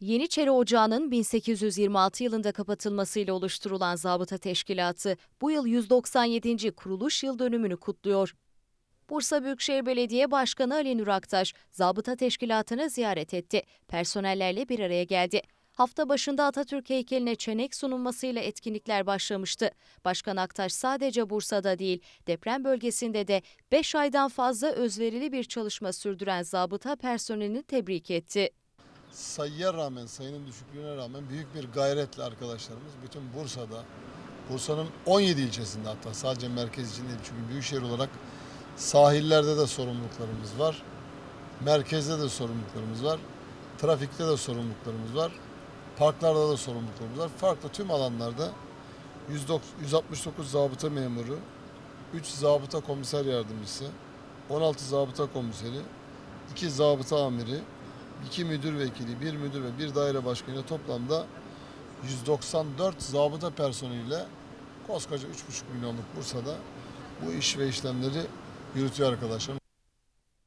Yeniçeri Ocağı'nın 1826 yılında kapatılmasıyla oluşturulan Zabıta Teşkilatı bu yıl 197. kuruluş yıl dönümünü kutluyor. Bursa Büyükşehir Belediye Başkanı Ali Nur Aktaş, Zabıta Teşkilatı'nı ziyaret etti. Personellerle bir araya geldi. Hafta başında Atatürk heykeline çenek sunulmasıyla etkinlikler başlamıştı. Başkan Aktaş sadece Bursa'da değil, deprem bölgesinde de 5 aydan fazla özverili bir çalışma sürdüren zabıta personelini tebrik etti. Sayıya rağmen, sayının düşüklüğüne rağmen büyük bir gayretle arkadaşlarımız bütün Bursa'da, Bursa'nın 17 ilçesinde hatta sadece merkez için değil çünkü büyükşehir olarak sahillerde de sorumluluklarımız var, merkezde de sorumluluklarımız var, trafikte de sorumluluklarımız var, parklarda da sorumluluklarımız var. Farklı tüm alanlarda 109 169 zabıta memuru, 3 zabıta komiser yardımcısı, 16 zabıta komiseri, 2 zabıta amiri, iki müdür vekili, bir müdür ve bir daire başkanıyla toplamda 194 zabıta personeliyle koskoca 3,5 milyonluk Bursa'da bu iş ve işlemleri yürütüyor arkadaşlar.